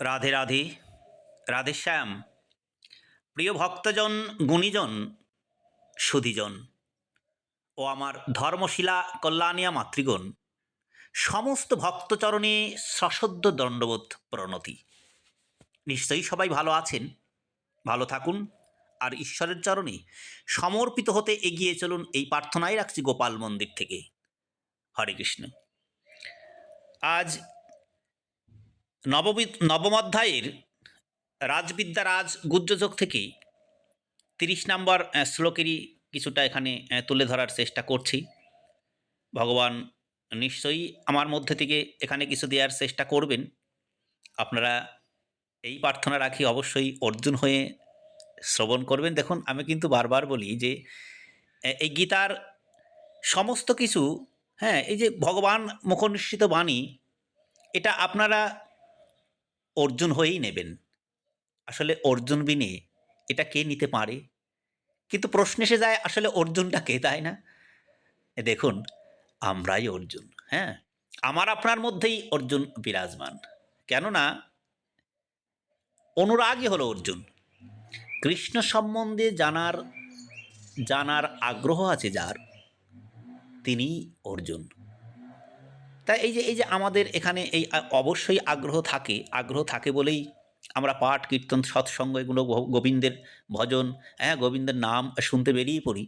রাধে রাধে রাধে শ্যাম। প্রিয় ভক্তজন, গুণীজন, সুধীজন, ও আমার ধর্মশিলা কল্যাণিয়া মাতৃগণ, সমস্ত ভক্তচরণে সশদ্য দণ্ডবোধ প্রণতি। নিশ্চয়ই সবাই ভালো আছেন, ভালো থাকুন, আর ঈশ্বরের চরণে সমর্পিত হতে এগিয়ে চলুন এই প্রার্থনাই রাখছি গোপাল মন্দির থেকে। হরে কৃষ্ণ। আজ নববিদ নবম অধ্যায়ের রাজবিদ্যা রাজ গুজ্জযোগ থেকে তিরিশ নম্বর শ্লোকেরই কিছুটা এখানে তুলে ধরার চেষ্টা করছি। ভগবান নিশ্চয়ই আমার মধ্যে থেকে এখানে কিছু দেওয়ার চেষ্টা করবেন। আপনারা এই প্রার্থনা রাখি অবশ্যই অর্জুন হয়ে শ্রবণ করবেন। দেখুন, আমি কিন্তু বারবার বলি যে এই গীতার সমস্ত কিছু হ্যাঁ এই যে ভগবান মুখনিশ্চিত বাণী, এটা আপনারা অর্জুন হয়েই নেবেন। আসলে অর্জুন বিনে এটা কে নিতে পারে? কিন্তু প্রশ্ন এসে যায়, আসলে অর্জুনটা কে, তাই না? দেখুন, আমরাই অর্জুন হ্যাঁ? আমার আপনার মধ্যেই অর্জুন বিরাজমান। কেননা, অনুরাগই হলো অর্জুন। কৃষ্ণ সম্বন্ধে জানার জানার আগ্রহ আছে যার, তিনি অর্জুন। তাই এই যে এই যে আমাদের এখানে এই অবশ্যই আগ্রহ থাকে আগ্রহ থাকে বলেই আমরা পাঠ, কীর্তন, সৎসঙ্গ এগুলো গোবিন্দের ভজন হ্যাঁ গোবিন্দের নাম শুনতে বেরিয়ে পড়ি।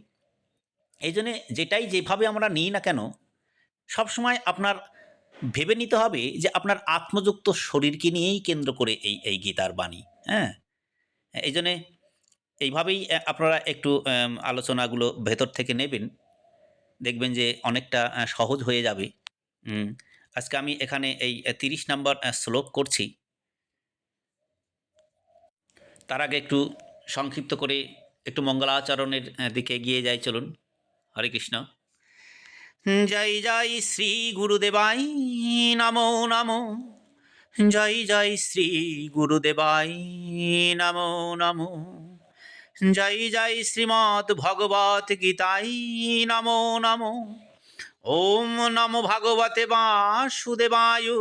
এই জন্যে যেটাই যেভাবে আমরা নিই না কেন, সবসময় আপনার ভেবে নিতে হবে যে আপনার আত্মযুক্ত শরীরকে নিয়েই কেন্দ্র করে এই এই গীতার বাণী হ্যাঁ? এই জন্যে এইভাবেই আপনারা একটু আলোচনাগুলো ভেতর থেকে নেবেন। দেখবেন যে অনেকটা সহজ হয়ে যাবে। আজকে আমি এখানে এই তিরিশ নম্বর শ্লোক করছি। তার আগে একটু সংক্ষিপ্ত করে একটু মঙ্গলাচরণের দিকে এগিয়ে যাই, চলুন। হরে কৃষ্ণ। জয় জয় শ্রী গুরুদেবাই নমো নমো। জয় জয় শ্রী গুরুদেবাই নমো নমো। জয় জয় শ্রীমৎ ভগবত গীতাই নমো নমো। ওম নমো ভগবতে বাসুদেবায়।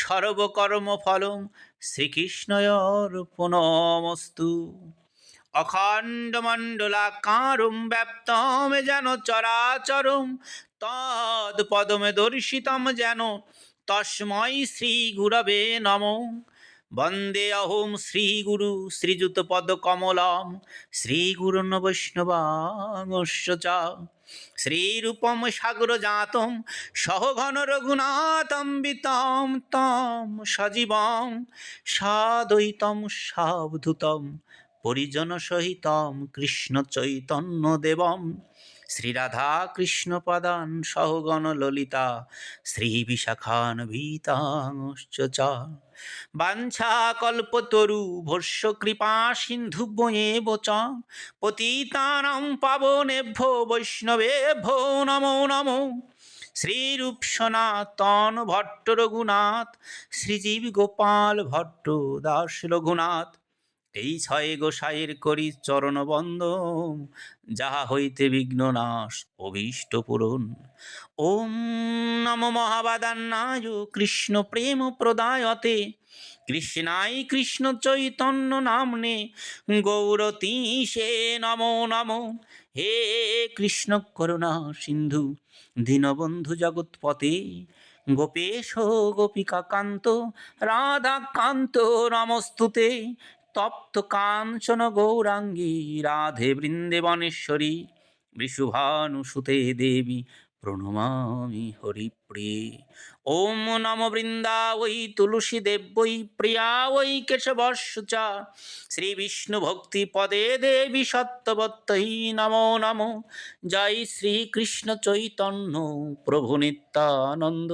সর্বকর্মফলম শ্রীকৃষ্ণয়র্পণমস্তু অখণ্ডমণ্ডলাকারুম ব্যপ্তম যেন চরাচরম। তৎপদমে দর্শিতম যেন তস্মৈ শ্রী গুরবে নম। বন্দে অহম শ্রীগুরু শ্রীযুত পদকমলম শ্রীগুরুন বৈষ্ণবাংশ শ্রীরূপম সাগরজাতম সহঘন রঘুনাথম বিতম, তম সজীবম সাদৈতম সাবধূতম, পরিজন সহিতম কৃষ্ণ চৈতন্য দেবম। শ্রীরাধা কৃষ্ণ পদান সহগণ ললিতা শ্রী বিশাখান ভীতাংশ্চ চ বাঞ্ছা কল্পতরু ভস্য কৃপা সিন্ধু বয়েব চ পতিতানাং পাবনেভ্যো বৈষ্ণবেভ্যো নমো নমো। শ্রীরূপ সনাতন ভট্ট রঘুনাথ, শ্রীজীব গোপাল ভট্ট দাস রঘুনাথ, এই ছয় গোসাইয়ের করি চরণ বন্দ যাহা হইতে বিঘ্ন নাশ অভীষ্ট পূরণ। ওম নম মহাবাদান্নায় কৃষ্ণ প্রেম প্রদায়তে কৃষ্ণাই কৃষ্ণ চৈতন্য নামনে গৌরতীশে নমো নমো হে কৃষ্ণ করুণা সিন্ধু দীনবন্ধু জগৎপতে গোপেশ গোপিকা কান্ত রাধা কান্ত নমস্তুতে তপ্ত কাঞ্চন গৌরাঙ্গী রাধে বৃন্দেবনেশ্বরী বৃষুভানুসুতে দেবী প্রণমামি হরিপ্রিয়ে। ওম নম বৃন্দা ওই তুলসী দেব্যই প্রিয়া ওই কেশবর্ষ চ শ্রী বিষ্ণু ভক্তি পদে দেবী সত্যবত্তই নমো নমো। জয় শ্রী কৃষ্ণ চৈতন্য প্রভু নিত্যানন্দ।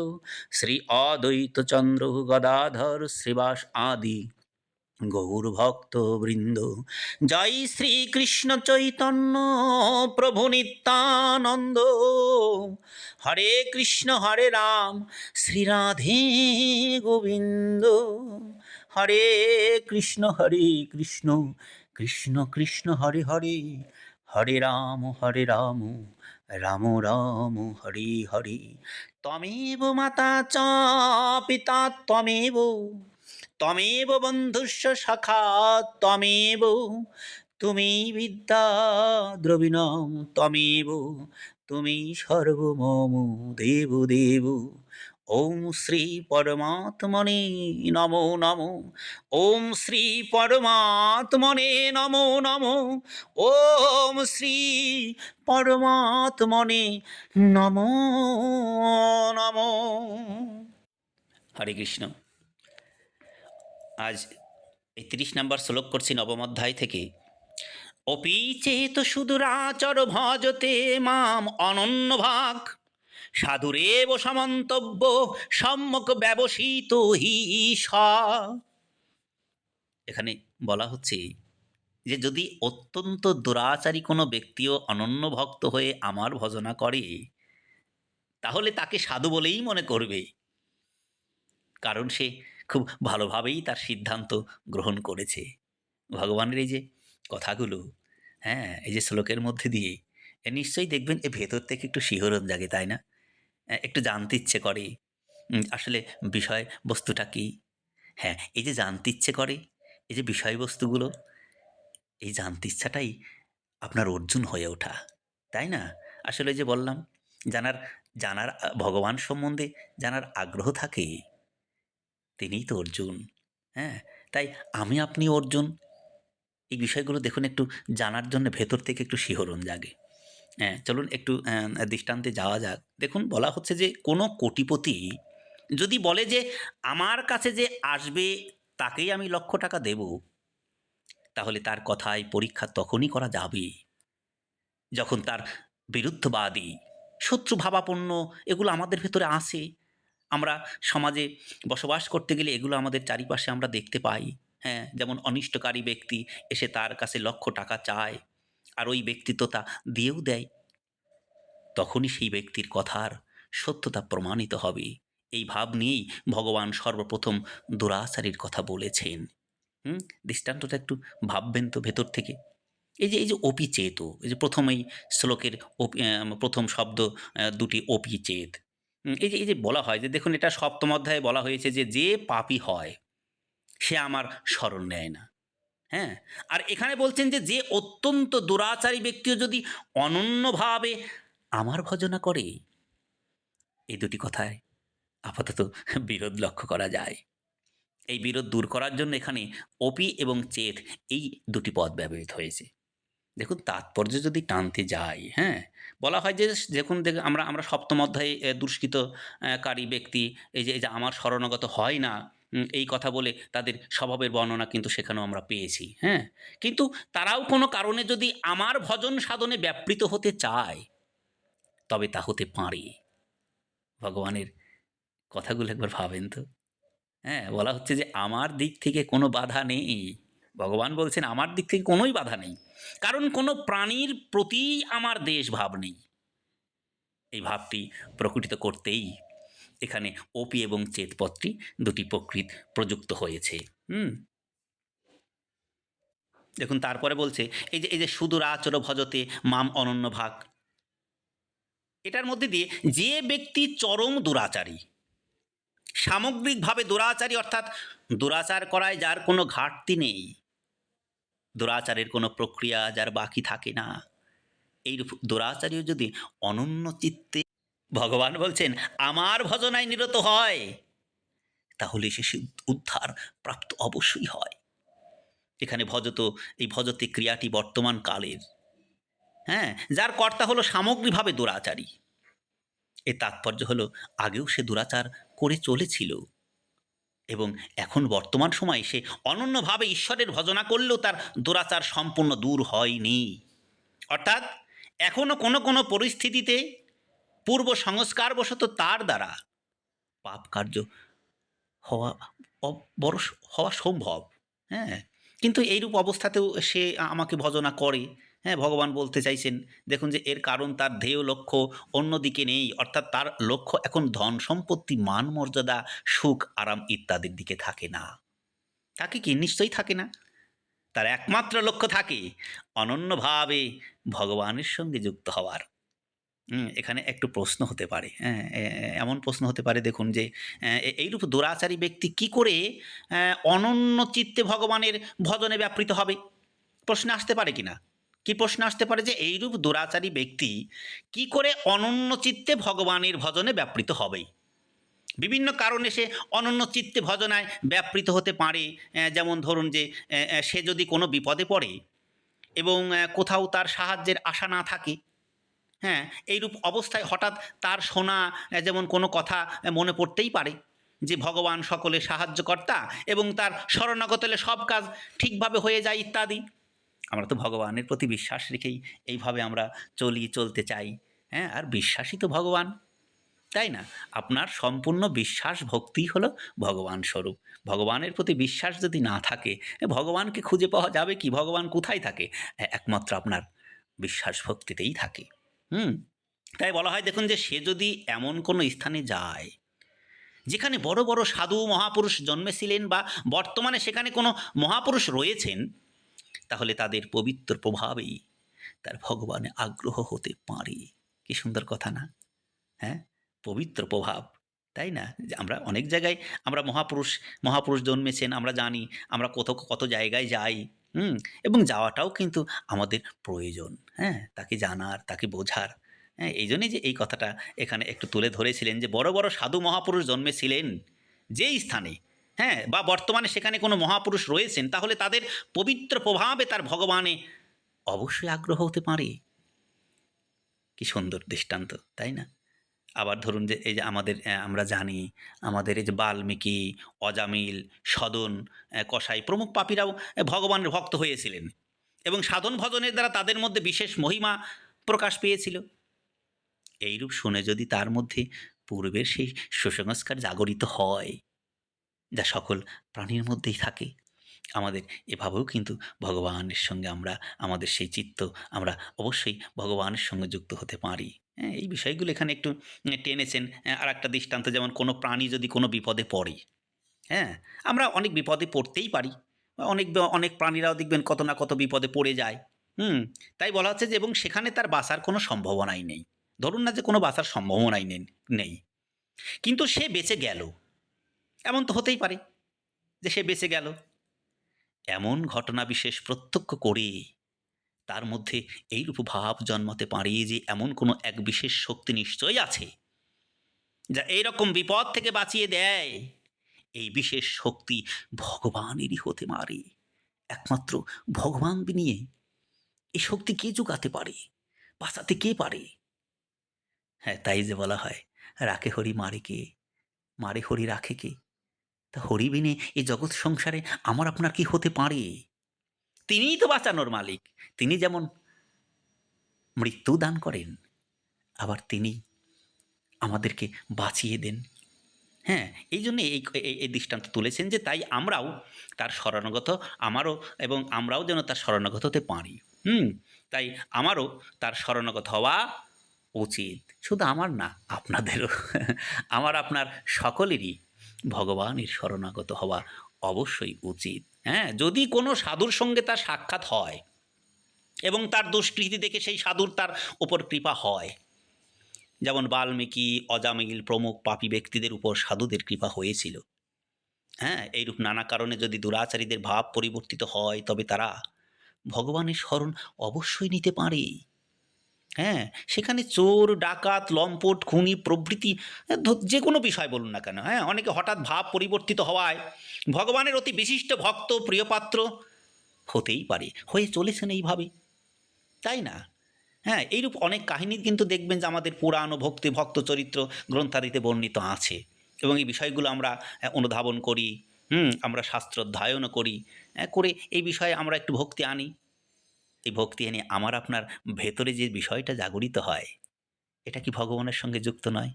শ্রী অদ্বৈত চন্দ্র গদাধর শ্রীবাস আদি। গৌর ভক্ত বৃন্দ। জয় শ্রী কৃষ্ণ চৈতন্য প্রভু নিত্যানন্দ। হরে কৃষ্ণ, হরে রাম, শ্রী রাধে গোবিন্দ। হরে কৃষ্ণ হরে কৃষ্ণ কৃষ্ণ কৃষ্ণ, হরে হরে। হরে রাম হরে রাম রাম রাম, হরে হরে। তমেব মাতা চ, পিতা ত্বমেব তমেব বন্ধুস্য সখা তমেব তুমি বিদ্যা দ্রবিণম তমেব তুমি সর্বমম দেব দেব। ওম শ্রী পরমাত্মনে নমো নমো। ওম শ্রী পরমাত্মনে নমো নমো। ওম শ্রী পরমাত্মনে নমো নমো। হরে কৃষ্ণ। আজ এই তিরিশ নম্বর শ্লোক করছি নবম অধ্যায় থেকে। অপি চেত সুদূরাচর ভজতে মাম অনন্য ভাগ, সাধুরেব সমন্তব্য সম্যক ব্যবসিত হি এখানে বলা হচ্ছে যে যদি অত্যন্ত দুরাচারী কোনো ব্যক্তিও অনন্য ভক্ত হয়ে আমার ভজনা করে, তাহলে তাকে সাধু বলেই মনে করবে। কারণ সে খুব ভালোভাবেই তার সিদ্ধান্ত গ্রহণ করেছে। ভগবানের এই যে কথাগুলো হ্যাঁ এই যে শ্লোকের মধ্যে দিয়ে নিশ্চয়ই দেখবেন এ ভেতর থেকে একটু শিহরণ জাগে, তাই না? একটু জানতে ইচ্ছে করে। আসলে বিষয় বস্তুটা কি? হ্যাঁ এই যে জানতে ইচ্ছে করে, এই যে বিষয়বস্তুগুলো, এই জানতে ইচ্ছাটাই আপনার অর্জুন হয়ে ওঠা, তাই না? আসলে যে বললাম, জানার জানার ভগবান সম্বন্ধে জানার আগ্রহ থাকে। তিনিই তো অর্জুন। হ্যাঁ? তাই আমি আপনি অর্জুন? এই বিষয়গুলো দেখুন একটু জানার জন্য ভেতর থেকে একটু শিহরণ জাগে। হ্যাঁ চলুন একটু দৃষ্টান্তে যাওয়া যাক। দেখুন, বলা হচ্ছে যে কোনো কোটিপতি যদি বলে যে আমার কাছে যে আসবে তাকেই আমি লক্ষ টাকা দেব, তাহলে তার কথায় পরীক্ষা তখনই করা যাবে। যখন তার বিরুদ্ধবাদী শত্রু ভাবাপন্ন এগুলো আমাদের ভেতরে আসে আমরা সমাজে বসবাস করতে গেলে এগুলো আমাদের চারিপাশে আমরা দেখতে পাই। হ্যাঁ যেমন অনিষ্টকারী ব্যক্তি এসে তার কাছে লক্ষ টাকা চায় আর ওই ব্যক্তি তো তা দিয়েও দেয়। তখনই সেই ব্যক্তির কথার সত্যতা প্রমাণিত হবে। এই ভাব নিয়েই ভগবান সর্বপ্রথম দুরাচারীর কথা বলেছেন। হুম, দৃষ্টান্তটা একটু ভাববেন তো ভেতর থেকে। এই যে এই যে অপি চেত এই যে প্রথমেই শ্লোকের প্রথম শব্দ দুটি অপি এই যে এই যে বলা হয় যে, দেখুন এটা সপ্তম অধ্যায়ে বলা হয়েছে যে যে পাপী হয়, সে আমার স্মরণ নেয় না। হ্যাঁ? আর এখানে বলছেন যে যে অত্যন্ত দুরাচারী ব্যক্তিও যদি অনন্যভাবে আমার ভজনা করে, এই দুটি কথায় আপাতত বিরোধ লক্ষ্য করা যায়। এই বিরোধ দূর করার জন্য এখানে অপি এবং চেত এই দুটি পদ ব্যবহৃত হয়েছে। দেখুন, তাৎপর্য যদি টানতে যাই হ্যাঁ? বলা হয় যে দেখ আমরা আমরা সপ্তম অধ্যায়ে দুষ্কৃতকারী ব্যক্তি, এই যে এই যে আমার শরণাগত হয় না এই কথা বলে তাদের স্বভাবের বর্ণনা কিন্তু সেখানেও আমরা পেয়েছি হ্যাঁ? কিন্তু তারাও কোনো কারণে যদি আমার ভজন সাধনে ব্যাপৃত হতে চায়, তবে তা হতে পারে। ভগবানের কথাগুলো একবার ভাবেন তো। হ্যাঁ বলা হচ্ছে যে আমার দিক থেকে কোনো বাধা নেই। ভগবান বলছেন, আমার দিক থেকে কোনোই বাধা নেই। কারণ কোনো প্রাণীর প্রতি আমার দেশ ভাব নেই। এই ভাবটি প্রকটিত করতেই এখানে ওপি এবং চেতপত্রী দুটি প্রকৃত প্রযুক্ত হয়েছে। হুম? দেখুন, তারপরে বলছে, এই যে এই যে সুদূর আচর ভজতে মাম অনন্য ভাগ। এটার মধ্যে দিয়ে যে ব্যক্তি চরম দুরাচারী, সামগ্রিকভাবে দুরাচারী অর্থাৎ দুরাচার করায় যার কোনো ঘাটতি নেই দুরাচারের কোনো প্রক্রিয়া যার বাকি থাকে না। এই দুরাচারীও যদি অনন্য চিত্তে ভগবান বলছেন, আমার ভজনায় নিরত হয়, তাহলে সে উদ্ধার প্রাপ্ত অবশ্যই হয়। এখানে ভজত, এই ভজতে ক্রিয়াটি বর্তমান কালের। হ্যাঁ যার কর্তা হলো সামগ্রিকভাবে দুরাচারী। এর তাৎপর্য হলো, আগেও সে দুরাচার করে চলেছিল। এবং এখন বর্তমান সময়ে সে অনন্যভাবে ঈশ্বরের ভজনা করলেও তার দুরাচার সম্পূর্ণ দূর হয়নি। অর্থাৎ এখনও কোনো কোনো পরিস্থিতিতে পূর্ব সংস্কারবশত তার দ্বারা পাপ কার্য হওয়া বড় হওয়া সম্ভব। হ্যাঁ কিন্তু এইরূপ অবস্থাতেও সে আমাকে ভজনা করে। হ্যাঁ ভগবান বলতে চাইছেন, দেখুন যে এর কারণ তার ধ্যেয় লক্ষ্য অন্যদিকে নেই, অর্থাৎ তার লক্ষ্য এখন ধন সম্পত্তি, মান মর্যাদা, সুখ, আরাম ইত্যাদির দিকে থাকে না থাকে কি নিশ্চয়ই থাকে না তার একমাত্র লক্ষ্য থাকে অনন্যভাবে ভগবানের সঙ্গে যুক্ত হওয়ার এখানে একটু প্রশ্ন হতে পারে। হ্যাঁ? এমন প্রশ্ন হতে পারে, দেখুন যে এইরূপ দুরাচারী ব্যক্তি কি করে অনন্য চিত্তে ভগবানের ভজনে ব্যাপৃত হবে? প্রশ্ন আসতে পারে কিনা? কি প্রশ্ন আসতে পারে যে এইরূপ দুরাচারী ব্যক্তি কি করে অনন্য চিত্তে ভগবানের ভজনে ব্যাপৃত হবে? বিভিন্ন কারণে সে অনন্য চিত্তে ভজনায় ব্যাপৃত হতে পারে। যেমন ধরুন যে সে যদি কোনো বিপদে পড়ে এবং কোথাও তার সাহায্যের আশা না থাকে হ্যাঁ, এইরূপ অবস্থায় হঠাৎ তার শোনা যেমন কোনো কথা মনে পড়তেই পারে যে ভগবান সকলের সাহায্যকর্তা এবং তার শরণাগত হলে সব কাজ ঠিকভাবে হয়ে যায় ইত্যাদি। আমরা তো ভগবানের প্রতি বিশ্বাস রেখেই এইভাবে আমরা চলি, চলতে চাই। হ্যাঁ? আর বিশ্বাসই তো ভগবান। তাই না? আপনার সম্পূর্ণ বিশ্বাস ভক্তিই হলো ভগবান স্বরূপ। ভগবানের প্রতি বিশ্বাস যদি না থাকে, ভগবানকে খুঁজে পাওয়া যাবে কি? ভগবান কোথায় থাকে? একমাত্র আপনার বিশ্বাস ভক্তিতেই থাকে। হুম? তাই বলা হয় দেখুন যে সে যদি এমন কোনো স্থানে যায়, যেখানে বড়, বড় সাধু মহাপুরুষ জন্মেছিলেন বা বর্তমানে সেখানে কোনো মহাপুরুষ রয়েছেন, তাহলে তাদের পবিত্র প্রভাবেই তার ভগবানে আগ্রহ হতে পারে। কি সুন্দর কথা না? হ্যাঁ? পবিত্র প্রভাব। তাই না? আমরা অনেক জায়গায় আমরা মহাপুরুষ, মহাপুরুষ জন্মেছেন আমরা জানি। আমরা কত, কত জায়গায় যাই। হুম? এবং যাওয়াটাও কিন্তু আমাদের প্রয়োজন। হ্যাঁ? তাকে জানার, তাকে বোঝার। হ্যাঁ? এইজন্যই যে এই কথাটা এখানে একটু তুলে ধরেছিলেন যে বড়, বড় সাধু মহাপুরুষ জন্মেছিলেন যেই স্থানে, হ্যাঁ? বা বর্তমানে সেখানে কোনো মহাপুরুষ রয়েছেন তাহলে তাদের পবিত্র প্রভাবে তার ভগবানে অবশ্যই আগ্রহ হতে পারে। কি সুন্দর দৃষ্টান্ত, তাই না? আবার ধরুন যে এই যে আমাদের আমরা জানি আমাদের এই যে বাল্মীকি, অজামিল, সদন, কসাই প্রমুখ পাপীরাও ভগবানের ভক্ত হয়েছিলেন এবং সাধন ভজনের দ্বারা তাদের মধ্যে বিশেষ মহিমা প্রকাশ পেয়েছিল। এইরূপ শুনে যদি তার মধ্যে পূর্বের সেই সুসংস্কার জাগরিত হয়, যা সকল প্রাণীর মধ্যেই থাকে, আমাদের এভাবেও কিন্তু ভগবানের সঙ্গে আমরা আমাদের সেই চিত্ত আমরা অবশ্যই ভগবানের সঙ্গে যুক্ত হতে পারি। হ্যাঁ? এই বিষয়গুলো এখানে একটু টেনেছেন। অ্যা আরেকটা দৃষ্টান্ত যেমন কোনো প্রাণী যদি কোনো বিপদে পড়ে, হ্যাঁ? আমরা অনেক বিপদে পড়তেই পারি। অনেক অনেক প্রাণীরাও দেখবেন কত না কত বিপদে পড়ে যায়। হুম? তাই বলা হচ্ছে যে এবং সেখানে তার বাঁচার কোনো সম্ভাবনাই নেই। ধরুন না যে কোনো বাঁচার সম্ভাবনাই নেই। কিন্তু সে বেঁচে গেল। এমন তো হতেই পারে যে সে বেঁচে গেল। এমন ঘটনা বিশেষ প্রত্যক্ষ করে তার মধ্যে এইরূপ ভাব জন্মাতে পারে যে এমন কোনো এক বিশেষ শক্তি নিশ্চয়ই আছে, যা এইরকম বিপদ থেকে বাঁচিয়ে দেয়। এই বিশেষ শক্তি ভগবানেরই হতে পারে। একমাত্র ভগবান বিনিয়ে এই শক্তি কে জোগাতে পারে? বাঁচাতে কে পারে? হ্যাঁ, তাই যে বলা হয়, রাখে হরি মারে কে? মারে হরি রাখে কে? তা হরিবিনে এই জগৎ সংসারে আমার আপনার কি হতে পারে? তিনিই তো বাঁচানোর মালিক। তিনি যেমন মৃত্যু দান করেন, আবার তিনি আমাদেরকে বাঁচিয়ে দেন। হ্যাঁ? এই জন্যে এই এই দৃষ্টান্ত তুলেছেন যে তাই আমরাও তার শরণাগত আমারও এবং আমরাও যেন তার শরণাগত হতে পারি। হুম? তাই আমারও তার শরণাগত হওয়া উচিত। শুধু আমার না, আপনাদেরও। আমার আপনার সকলেরই ভগবানের শরণাগত হওয়া অবশ্যই উচিত। হ্যাঁ? যদি কোনো সাধুর সঙ্গে তার সাক্ষাৎ হয় এবং তার দুষ্কৃতি দেখে সেই সাধুর তার উপর কৃপা হয়, যেমন বাল্মীকি, অজামিল প্রমুখ পাপী ব্যক্তিদের উপর সাধুদের কৃপা হয়েছিল। হ্যাঁ? এইরূপ নানা কারণে যদি দুরাচারীদের ভাব পরিবর্তিত হয় তবে তারা ভগবানের শরণ অবশ্যই নিতে পারে। হ্যাঁ? সেখানে চোর, ডাকাত, লম্পট, খুনি প্রভৃতি যে কোনো বিষয় বলুন না কেন, হ্যাঁ? অনেকে হঠাৎ ভাব পরিবর্তিত হওয়ায় ভগবানের অতি বিশিষ্ট ভক্ত, প্রিয়পাত্র হতেই পারে। হয়ে চলেছেন এইভাবে। তাই না? হ্যাঁ? এইরূপ অনেক কাহিনী কিন্তু দেখবেন যে আমাদের পুরাণ ভক্তি ভক্ত চরিত্র গ্রন্থাদিতে বর্ণিত আছে এবং এই বিষয়গুলো আমরা অনুধাবন করি, হুম? আমরা শাস্ত্র অধ্যয়নও করি। করে এই বিষয়ে আমরা একটু ভক্তি আনি। এই ভক্তি এনে আমার আপনার ভেতরে যে বিষয়টা জাগরিত হয়, এটা কি ভগবানের সঙ্গে যুক্ত নয়?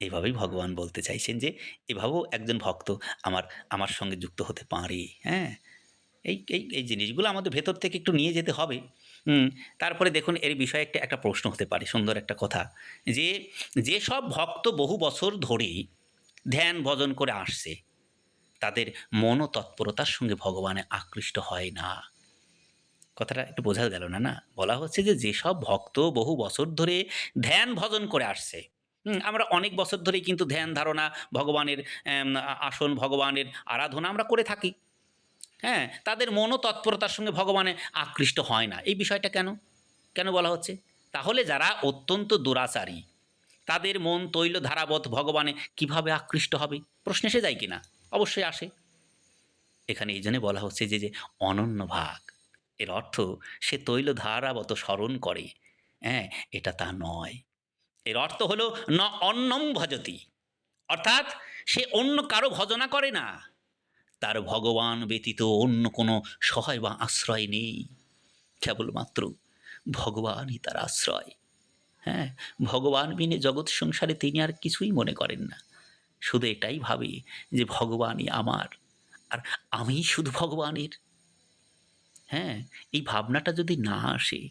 এভাবেই ভগবান বলতে চাইছেন যে এভাবেও একজন ভক্ত আমার আমার সঙ্গে যুক্ত হতে পারে। হ্যাঁ? এই এই এই জিনিসগুলো আমাদের ভেতর থেকে একটু নিয়ে যেতে হবে। তারপরে দেখুন এর বিষয়ে একটা একটা প্রশ্ন হতে পারে, সুন্দর একটা কথা। যে যেসব ভক্ত বহু বছর ধরে ধ্যান ভজন করে আসছে, তাদের মন ও তৎপরতার সঙ্গে ভগবানে আকৃষ্ট হয় না। কথাটা একটু বোঝা গেল না না? বলা হচ্ছে যে যেসব ভক্ত বহু বছর ধরে ধ্যান ভজন করে আসছে। আমরা অনেক বছর ধরেই কিন্তু ধ্যান ধারণা, ভগবানের আসন, ভগবানের আরাধনা আমরা করে থাকি। হ্যাঁ তাদের মনও তৎপরতার সঙ্গে ভগবানে আকৃষ্ট হয় না। এই বিষয়টা কেন? কেন বলা হচ্ছে? তাহলে যারা অত্যন্ত দুরাচারী, তাদের মন তৈল ধারাবত ভগবানে কীভাবে আকৃষ্ট হবে? প্রশ্ন এসে যায় কিনা? অবশ্যই আসে। এখানে এই জন্যে বলা হচ্ছে যে যে অনন্য ভাগ। এর অর্থ সে তৈল ধারাবত স্মরণ করে। হ্যাঁ এটা তা নয়। এর অর্থ হলো ন অন্নম ভজতি। অর্থাৎ সে অন্য কারও ভজনা করে না। তার ভগবান ব্যতীত অন্য কোনো সহায় বা আশ্রয় নেই। কেবলমাত্র ভগবানই তার আশ্রয়। হ্যাঁ ভগবান বিনে জগৎ সংসারে তিনি আর কিছুই মনে করেন না। শুধু এটাই ভাবে যে ভগবানই আমার। আর আমি শুধু ভগবানের? হ্যাঁ এই ভাবনাটা যদি না আসে,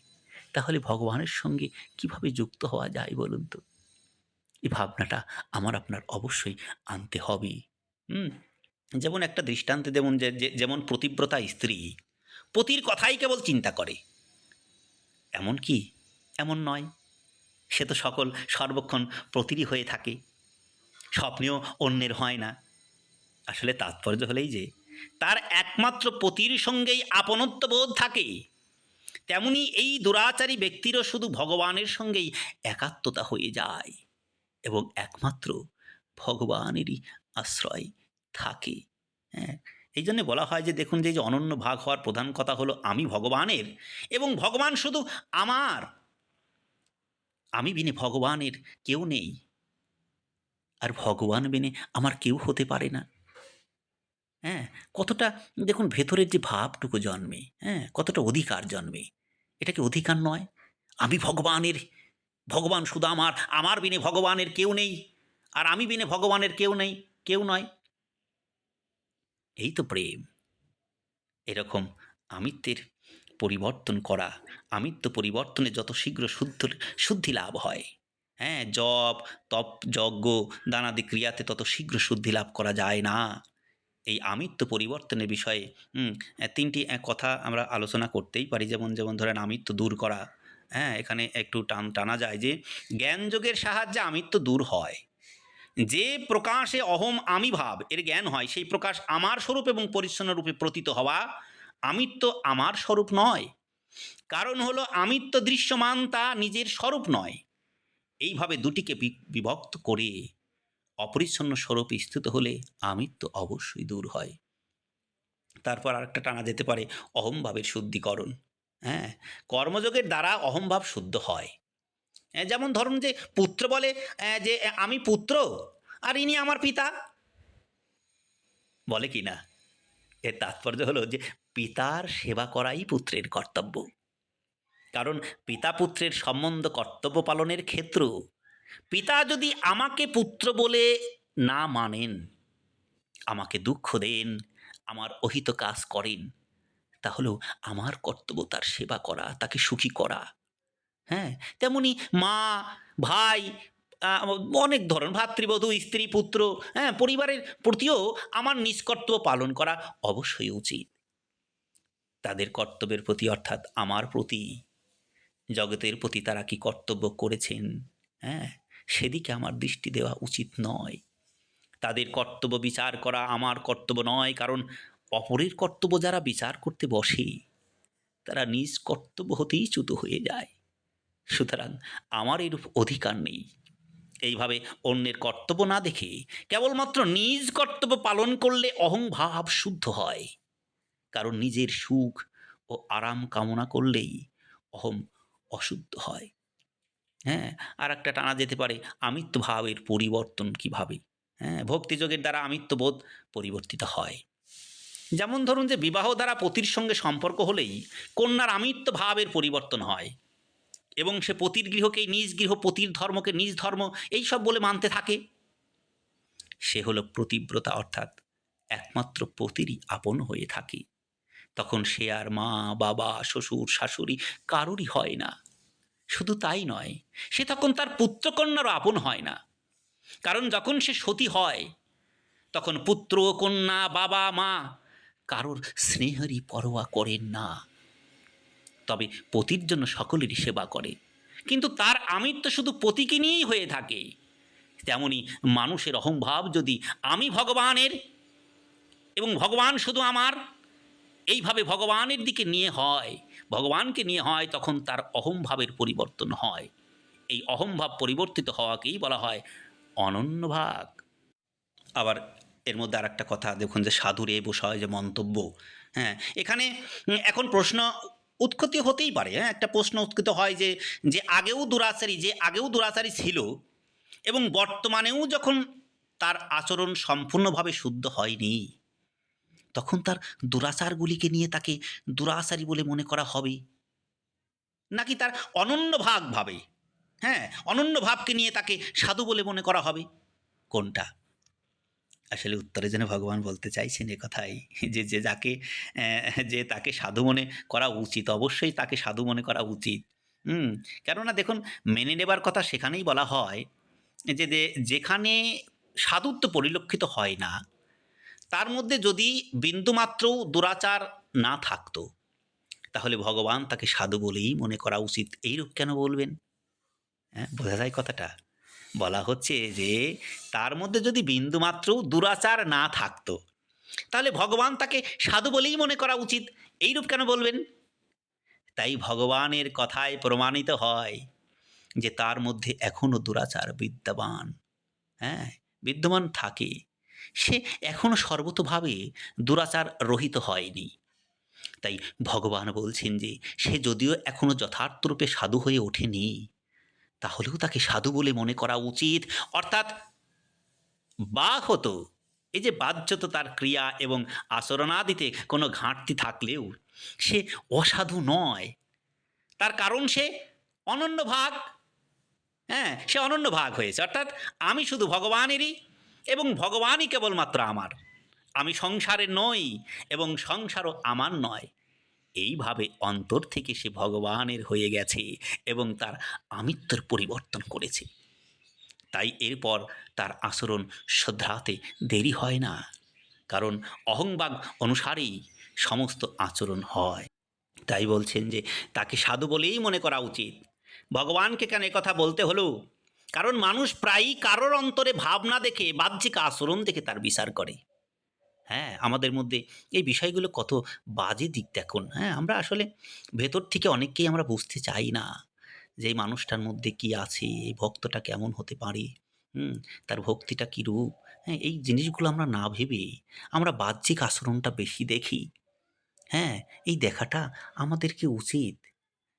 তাহলে ভগবানের সঙ্গে কীভাবে যুক্ত হওয়া যায় বলুন তো? এই ভাবনাটা আমার আপনার অবশ্যই আনতে হবে। হুম, যেমন একটা দৃষ্টান্তে যে- যেমন প্রতিব্রতা স্ত্রী, পতির কথাই কেবল চিন্তা করে। এমন কি? এমন নয়। সে তো সকল সর্বক্ষণ প্রতিরই হয়ে থাকে। স্বপ্নেও অন্যের হয় না। আসলে তাৎপর্য হলেই যে তার একমাত্র পতির সঙ্গেই আপনত্ব বোধ থাকে। তেমনি এই দুরাচারী ব্যক্তিরও শুধু ভগবানের সঙ্গেই একাত্মতা হয়ে যায় এবং একমাত্র ভগবানেরই আশ্রয় থাকে। হ্যাঁ এই জন্য বলা হয় যে দেখুন যে অনন্য ভাগ হওয়ার প্রধান কথা হলো আমি ভগবানের এবং ভগবান শুধু আমার। আমি বিনে ভগবানের কেউ নেই। আর ভগবান বিনে আমার কেউ হতে পারে না। হ্যাঁ কতটা, দেখুন ভেতরের যে ভাবটুকু জন্মে হ্যাঁ কতটা অধিকার জন্মে, এটা কি অধিকার নয়? আমি ভগবানের, ভগবান শুধু আমার আমার বিনে ভগবানের কেউ নেই, আর আমি বিনে ভগবানের কেউ নেই, কেউ নয়। এই তো প্রেম। এরকম আমিত্বের পরিবর্তন করা, আমিত্ব পরিবর্তনে যত শীঘ্র শুদ্ধ, শুদ্ধি লাভ হয় হ্যাঁ জপ, তপ, যজ্ঞ, দানাদি ক্রিয়াতে তত শীঘ্র শুদ্ধি লাভ করা যায় না। এই আমিত্ব পরিবর্তনের বিষয়ে তিনটি কথা আমরা আলোচনা করতেই পারি। যেমন যেমন ধরেন আমিত্ব দূর করা হ্যাঁ এখানে একটু টান, টানা যায় যে জ্ঞানযোগের সাহায্যে আমিত্ব দূর হয়। যে প্রকাশে অহম আমি ভাব, এর জ্ঞান হয়, সেই প্রকাশ আমার স্বরূপ এবং পরিচ্ছন্ন রূপে প্রতীত হওয়া আমিত্ব আমার স্বরূপ নয়। কারণ হলো আমিত্ব দৃশ্যমান তা নিজের স্বরূপ নয়। এইভাবে দুটিকে বিভক্ত করে অপরিচ্ছন্ন স্বরূপ স্থিত হলে আমিত্ব অবশ্যই দূর হয়। তারপর আরেকটা টানা যেতে পারে, অহমভাবের শুদ্ধিকরণ। হ্যাঁ কর্মযোগের দ্বারা অহমভাব শুদ্ধ হয়। যেমন ধরুন যে, পুত্র বলে যে আমি পুত্র, আর ইনি আমার পিতা? বলে কি না? এর তাৎপর্য হলো যে, পিতার সেবা করাই পুত্রের কর্তব্য। কারণ পিতা পুত্রের সম্বন্ধ কর্তব্য পালনের ক্ষেত্র পিতা যদি আমাকে পুত্র বলে না মানেন, আমাকে দুঃখ দেন, আমার অহিত কাজ করেন, তাহলেও আমার কর্তব্য তার সেবা করা, তাকে সুখী করা। হ্যাঁ তেমনি মা, ভাই অনেক ধরন ভাতৃবধূ, স্ত্রী, পুত্র হ্যাঁ পরিবারের প্রতিও আমার নিষ্কর্তব্য পালন করা অবশ্যই উচিত। তাদের কর্তব্যের প্রতি অর্থাৎ আমার প্রতি, জগতের প্রতি তারা কি কর্তব্য করেছেন? হ্যাঁ সেদিকে আমার দৃষ্টি দেওয়া উচিত নয়। তাদের কর্তব্য বিচার করা আমার কর্তব্য নয়, কারণ অপরের কর্তব্য যারা বিচার করতে বসে, তারা নিজ কর্তব্য হতেই চ্যুত হয়ে যায়। সুতরাং আমার এরূপ অধিকার নেই। এইভাবে অন্যের কর্তব্য না দেখে কেবলমাত্র নিজ কর্তব্য পালন করলে অহংভাব শুদ্ধ হয়। কারণ নিজের সুখ ও আরাম কামনা করলেই অহম অশুদ্ধ হয়। হ্যাঁ আর একটা টানা যেতে পারে আমিত্ব ভাবের পরিবর্তন কীভাবে? হ্যাঁ ভক্তিযোগের দ্বারা আমিত্ববোধ পরিবর্তিত হয়। যেমন ধরুন যে বিবাহ দ্বারা পতির সঙ্গে সম্পর্ক হলেই কন্যার আমিত্ব ভাবের পরিবর্তন হয় এবং সে পতির গৃহকেই নিজ গৃহ, পতির ধর্মকে নিজ ধর্ম, এই সব বলে মানতে থাকে। সে হলো প্রতিব্রতা অর্থাৎ একমাত্র পতিরই আপন হয়ে থাকে। তখন সে আর মা, বাবা, শ্বশুর, শাশুড়ি কারোরই হয় না। শুধু তাই নয়, সে তখন তার পুত্রকন্যারও আপন হয় না। কারণ যখন সে সতী হয়, তখন পুত্র, কন্যা, বাবা, মা কারোর স্নেহেরই পরোয়া করেন না। তবে পতির জন্য সকলেরই সেবা করে। কিন্তু তার আমিত্ব শুধু পতিকে নিয়েই হয়ে থাকে। তেমনি মানুষের অহংভাব যদি আমি ভগবানের এবং ভগবান শুধু আমার, এইভাবে ভগবানের দিকে নিয়ে হয় ভগবানকে নিয়ে হয়, তখন তার অহংভাবের পরিবর্তন হয়। এই অহংভাব পরিবর্তিত হওয়াকেই বলা হয় অনন্যভাগ আবার এর মধ্যে আর একটা কথা, দেখুন যে সাধুর এ বিষয় যে মন্তব্য হ্যাঁ? এখানে এখন প্রশ্ন উৎকৃত হতেই পারে হ্যাঁ? একটা প্রশ্ন উৎকৃত হয় যে যে আগেও দুরাচারী, যে আগেও দুরাচারী ছিল এবং বর্তমানেও যখন তার আচরণ সম্পূর্ণভাবে শুদ্ধ হয়নি তখন তার দুরাচারগুলিকে নিয়ে তাকে দুরাচারী বলে মনে করা হবে। নাকি তার অনন্য ভাগ ভাবে হ্যাঁ? অনন্য ভাবকে নিয়ে তাকে সাধু বলে মনে করা হবে। কোনটা? আসলে উত্তরে যেন ভগবান বলতে চাইছেন এ কথাই, যে যে যাকে যে তাকে সাধু মনে করা উচিত, অবশ্যই তাকে সাধু মনে করা উচিত। হুম? কেননা দেখুন, মেনে নেবার কথা সেখানেই বলা হয় যে, যেখানে সাধুত্ব পরিলক্ষিত হয় না তার মধ্যে যদি বিন্দুমাত্র দুরাচার না থাকতো, তাহলে ভগবান তাকে সাধু বলেই মনে করা উচিত। এইরূপ কেন বলবেন? হ্যাঁ বোঝা যায় কথাটা। বলা হচ্ছে যে, তার মধ্যে যদি বিন্দুমাত্র দুরাচার না থাকতো, তাহলে ভগবান তাকে সাধু বলেই মনে করা উচিত। এইরূপ কেন বলবেন? তাই ভগবানের কথায় প্রমাণিত হয় যে তার মধ্যে এখনও দুরাচার বিদ্যমান। হ্যাঁ বিদ্যমান থাকে। সে এখনও সর্বতোভাবে দুরাচার রহিত হয়নি। তাই ভগবান বলছেন যে, সে যদিও এখনও যথার্থরূপে সাধু হয়ে ওঠেনি, তাহলেও তাকে সাধু বলে মনে করা উচিত। অর্থাৎ বা হতো, এই যে বাহ্যত তার ক্রিয়া এবং আচরণাদিতে কোনো ঘাটতি থাকলেও সে অসাধু নয়। তার কারণ সে অনন্য ভাগ হ্যাঁ সে অনন্য ভাগ হয়েছে। অর্থাৎ আমি শুধু ভগবানেরই এবং ভগবানই কেবলমাত্র আমার। আমি সংসারে নই এবং সংসারও আমার নয়। এইভাবে অন্তর থেকে সে ভগবানের হয়ে গেছে এবং তার আমিত্বর পরিবর্তন করেছে। তাই এরপর তার আচরণ শ্রদ্ধাতে দেরি হয় না, কারণ অহংবাগ অনুসারেই সমস্ত আচরণ হয়। তাই বলছেন যে, তাকে সাধু বলেই মনে করা উচিত। ভগবানকে কেন কথা বলতে হলো? কারণ মানুষ প্রায়ই কারোর অন্তরে ভাবনা দেখে, বাহ্যিক আচরণ দেখে তার বিচার করে। হ্যাঁ আমাদের মধ্যে এই বিষয়গুলো কত বাজে দিক দেখুন। হ্যাঁ আমরা আসলে ভেতর থেকে অনেককেই আমরা বুঝতে চাই না যে এই মানুষটার মধ্যে কি আছে, এই ভক্তটা কেমন হতে পারে, হুম, তার ভক্তিটা কী রূপ? হ্যাঁ এই জিনিসগুলো আমরা না ভেবে আমরা বাহ্যিক আচরণটা বেশি দেখি। হ্যাঁ এই দেখাটা আমাদেরকে উচিত।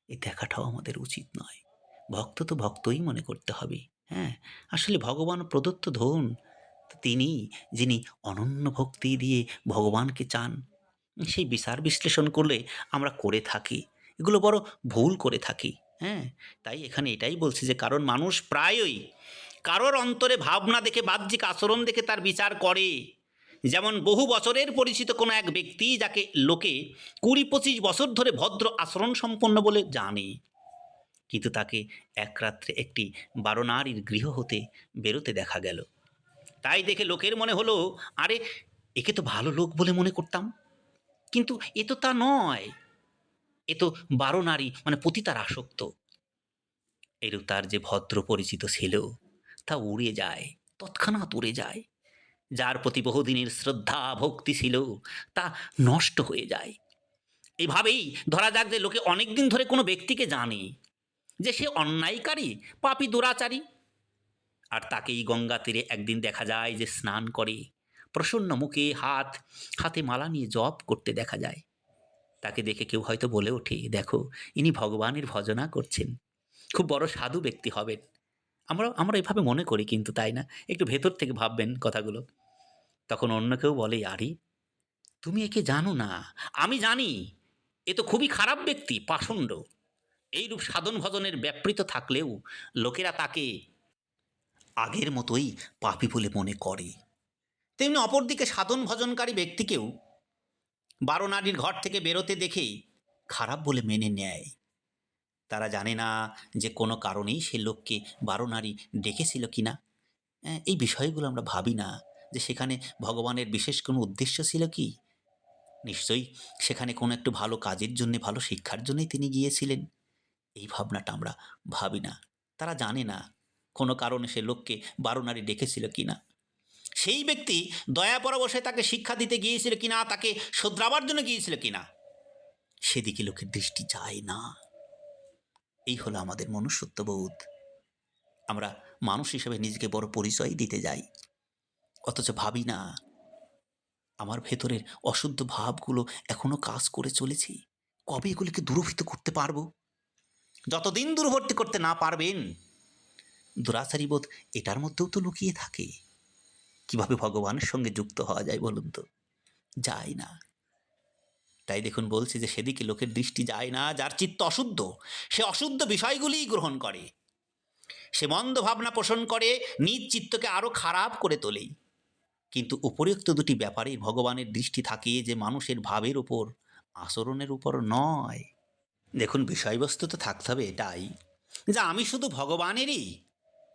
এই দেখাটাও আমাদের উচিত নয়। ভক্ত তো ভক্তই মনে করতে হবে হ্যাঁ? আসলে ভগবান প্রদত্ত ধন, তিনি যিনি অনন্য ভক্তি দিয়ে ভগবানকে চান, সেই বিচার বিশ্লেষণ করলে আমরা করে থাকি, এগুলো বড় ভুল করে থাকি হ্যাঁ? তাই এখানে এটাই বলছি যে কারণ মানুষ প্রায়ই কারোর অন্তরে ভাবনা দেখে, বাহ্যিক আচরণ দেখে তার বিচার করে। যেমন বহু বছরের পরিচিত কোনো এক ব্যক্তি যাকে লোকে কুড়ি পঁচিশ বছর ধরে ভদ্র আচরণ সম্পন্ন বলে জানে। কিন্তু তাকে এক রাত্রে একটি বারোনারীর গৃহ হতে বেরোতে দেখা গেল। তাই দেখে লোকের মনে হলো, আরে, একে তো ভালো লোক বলে মনে করতাম। কিন্তু এ তো তা নয়। এ তো বারো নারী মানে পতিতার আসক্ত। এরূপ তার যে ভদ্র পরিচিত ছিল, তা উড়ে যায়, তৎক্ষণাৎ উড়ে যায়। যার প্রতি বহুদিনের শ্রদ্ধা, ভক্তি ছিল, তা নষ্ট হয়ে যায়। এভাবেই ধরা যাক যে লোকে অনেক দিন ধরে কোনো ব্যক্তিকে জানে। যে সে অন্যায়কারী, পাপি দুরাচারী। আর তাকেই গঙ্গা তীরে একদিন দেখা যায় যে স্নান করে, প্রসন্ন মুখে হাত, হাতে মালা নিয়ে জপ করতে দেখা যায়। তাকে দেখে কেউ হয়তো বলে ওঠে, দেখো, ইনি ভগবানের ভজনা করছেন। খুব বড় সাধু ব্যক্তি হবেন। আমরা আমরা এভাবে মনে করি কিন্তু, তাই না? একটু ভেতর থেকে ভাববেন কথাগুলো। তখন অন্য কেউ বলে, আরে, তুমি একে জানো না? আমি জানি। এ তো খুবই খারাপ ব্যক্তি, পাষণ্ড। এইরূপ সাধন ভজনের ব্যাপৃত থাকলেও লোকেরা তাকে আগের মতোই পাপী বলে মনে করে। তেমনি অপরদিকে সাধন ভজনকারী ব্যক্তিকেও বারো নারীর ঘর থেকে বেরোতে দেখে খারাপ বলে মেনে নেয়। তারা জানে না যে কোনো কারণেই সে লোককে বারো নারী ডেকেছিল কি না এই বিষয়গুলো আমরা ভাবি না যে সেখানে ভগবানের বিশেষ কোনো উদ্দেশ্য ছিল কি। নিশ্চয়ই সেখানে কোনো একটু ভালো কাজের জন্যে, ভালো শিক্ষার জন্যই তিনি গিয়েছিলেন। এই ভাবনাটা আমরা ভাবি না। তারা জানে না কোনো কারণে সে লোককে বারোনারি ডেকেছিল কি না। সেই ব্যক্তি দয়া পরবশে তাকে শিক্ষা দিতে গিয়েছিল কি না, তাকে শোধরাবার জন্য গিয়েছিল কি না। সেদিকে লোকের দৃষ্টি যায় না। এই হলো আমাদের মনুষ্যত্ববোধ। আমরা মানুষ হিসেবে নিজেকে বড় পরিচয় দিতে যাই। অথচ ভাবি না, আমার ভেতরের অশুদ্ধ ভাবগুলো এখনও কাজ করে চলেছি। কবে এগুলিকে দূরভূত করতে পারব? যতদিন দূরবর্তী করতে না পারবেন, দুরাচারী বোধ এটার মধ্যেও তো লুকিয়ে থাকে। কীভাবে ভগবানের সঙ্গে যুক্ত হওয়া যায় বলুন তো? যায় না। তাই দেখুন বলছি যে সেদিকে লোকের দৃষ্টি যায় না, যার চিত্ত অশুদ্ধ, সে অশুদ্ধ বিষয়গুলিই গ্রহণ করে। সে মন্দ ভাবনা পোষণ করে, নিজ চিত্তকে আরও খারাপ করে তোলেই কিন্তু উপরিউক্ত দুটি ব্যাপারে ভগবানের দৃষ্টি থাকে যে মানুষের ভাবের উপর, আচরণের উপর নয়। দেখুন, বিষয়বস্তু তো থাকতে হবে, এটাই। যে, আমি শুধু ভগবানেরই।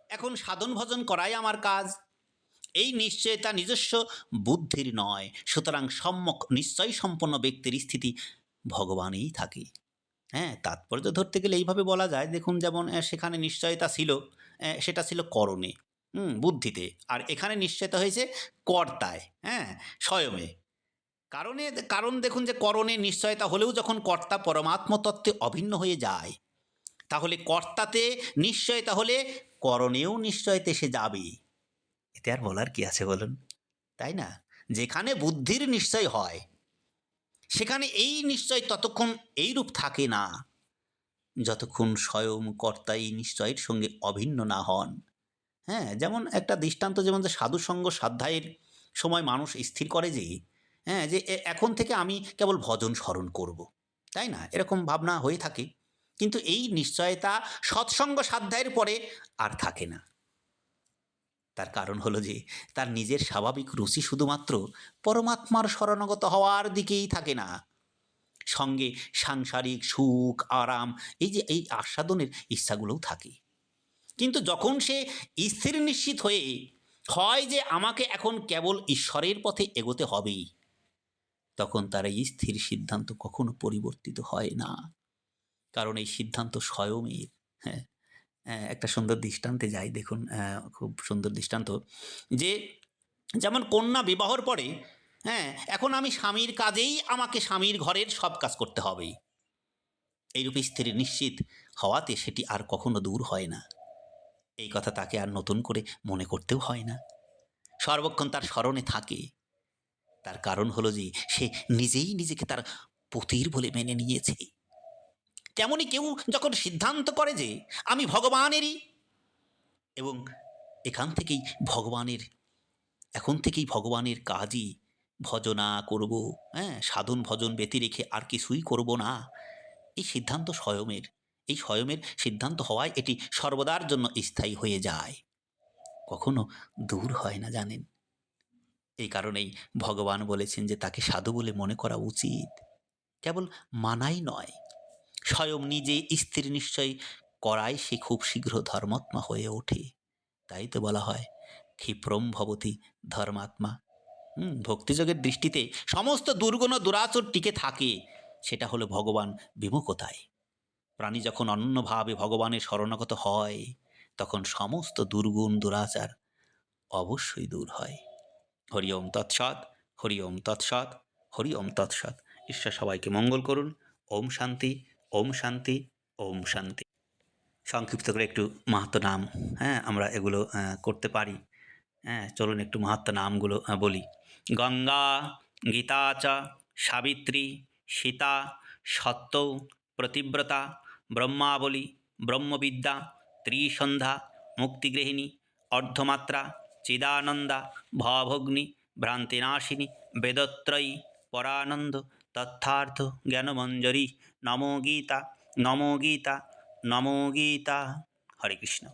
এখন সাধন ভজন করাই আমার কাজ। এই নিশ্চয়তা নিজস্ব বুদ্ধির নয়, সুতরাং সম্যক নিশ্চয় সম্পন্ন ব্যক্তির স্থিতি ভগবানেই থাকে। হ্যাঁ তাৎপর্য ধরতে গেলে এইভাবে বলা যায়, দেখুন, যেমন সেখানে নিশ্চয়তা ছিল সেটা ছিল করণে বুদ্ধিতে। আর এখানে নিশ্চয়তা হয়েছে কর্তায় হ্যাঁ স্বয়মে। কারণে, কারণ দেখুন যে করণে নিশ্চয়তা হলেও যখন কর্তা পরমাত্মতত্ত্বে অভিন্ন হয়ে যায়, তাহলে কর্তাতে নিশ্চয়তা হলে করণেও নিশ্চয়তে সে যাবে। এতে আর বলার কি আছে বলুন? তাই না? যেখানে বুদ্ধির নিশ্চয় হয়, সেখানে এই নিশ্চয় ততক্ষণ এইরূপ থাকে না, যতক্ষণ স্বয়ং কর্তা এই নিশ্চয়ের সঙ্গে অভিন্ন না হন। হ্যাঁ যেমন একটা দৃষ্টান্ত, যেমন যে সাধুসঙ্গ সাধ্যায়ের সময় মানুষ স্থির করে যে হ্যাঁ যে এখন থেকে আমি কেবল ভজন স্মরণ করব। তাই না? এরকম ভাবনা হয়ে থাকে। কিন্তু এই নিশ্চয়তা সৎসঙ্গ সাধ্যায়ের পরে আর থাকে না। তার কারণ হলো যে, তার নিজের স্বাভাবিক রুচি শুধুমাত্র পরমাত্মার শরণাগত হওয়ার দিকেই থাকে না। সঙ্গে সাংসারিক সুখ, আরাম, এই যে, এই আস্বাদনের ইচ্ছাগুলোও থাকে। কিন্তু যখন সে স্থির নিশ্চিত হয়ে হয় যে, আমাকে এখন কেবল ঈশ্বরের পথে এগোতে হবেই তখন তার এই স্থির সিদ্ধান্ত কখনো পরিবর্তিত হয় না। কারণ এই সিদ্ধান্ত স্বয়মের হ্যাঁ একটা সুন্দর দৃষ্টান্তে যাই, দেখুন খুব সুন্দর দৃষ্টান্ত। যে যেমন কন্যা বিবাহর পরে হ্যাঁ এখন আমি স্বামীর কাজেই আমাকে স্বামীর ঘরের সব কাজ করতে হবেই। এইরূপে স্থির নিশ্চিত হওয়াতে সেটি আর কখনো দূর হয় না। এই কথা তাকে আর নতুন করে মনে করতেও হয় না। সর্বক্ষণ তার স্মরণে থাকে। তার কারণ হলো যে, সে নিজেই নিজেকে তার পতির বলে মেনে নিয়েছে। তেমনি কেউ যখন সিদ্ধান্ত করে যে, আমি ভগবানেরই, এবং এখান থেকেই ভগবানের, এখন থেকেই ভগবানের কাজই ভজনা করব হ্যাঁ সাধন ভজন ব্যতি রেখে আর কিছুই করব না। এই সিদ্ধান্ত স্বয়মের, এই স্বয়মের সিদ্ধান্ত হওয়ায় এটি সর্বদার জন্য স্থায়ী হয়ে যায়। কখনো দূর হয় না জানেন? এই কারণেই ভগবান বলেছেন যে তাকে সাধু বলে মনে করা উচিত। কেবল মানাই নয়, স্বয়ং নিজে স্থির নিশ্চয় করায় সে খুব শীঘ্র ধর্মাত্মা হয়ে ওঠে। তাই তো বলা হয়, ক্ষিপ্রম ভবতী ধর্মাত্মা। হুম, ভক্তিযোগের দৃষ্টিতে সমস্ত দুর্গুণ দুরাচর টিকে থাকে, সেটা হলো ভগবান বিমুখতায়। প্রাণী যখন অন্যভাবে ভগবানের শরণাগত হয়, তখন সমস্ত দুর্গুণ দুরাচার অবশ্যই দূর হয়। হরি ওম তৎসৎ, হরি ওম তৎসৎ, হরি ওম তৎসৎ। ঈশ্বর সবাইকে মঙ্গল করুন। ওম শান্তি ওম শান্তি ওম শান্তি। সংক্ষিপ্ত করে একটু মাহাত্ম নাম হ্যাঁ আমরা এগুলো করতে পারি। হ্যাঁ চলুন একটু মাহাত্ম নামগুলো বলি। গঙ্গা, গীতা সাবিত্রী, সীতা, সত্য, প্রতিব্রতা, ব্রহ্মাবলী, ব্রহ্মবিদ্যা, ত্রিসন্ধ্যা, মুক্তিগৃহিণী, অর্ধমাত্রা চিদানন্দা ভবগ্নি ভ্রান্তিনাশিনী বেদত্রয়ী পরানন্দ তথার্থ জ্ঞানমঞ্জরি নমো গীতা নমো গীতা নমো গীতা হরে কৃষ্ণ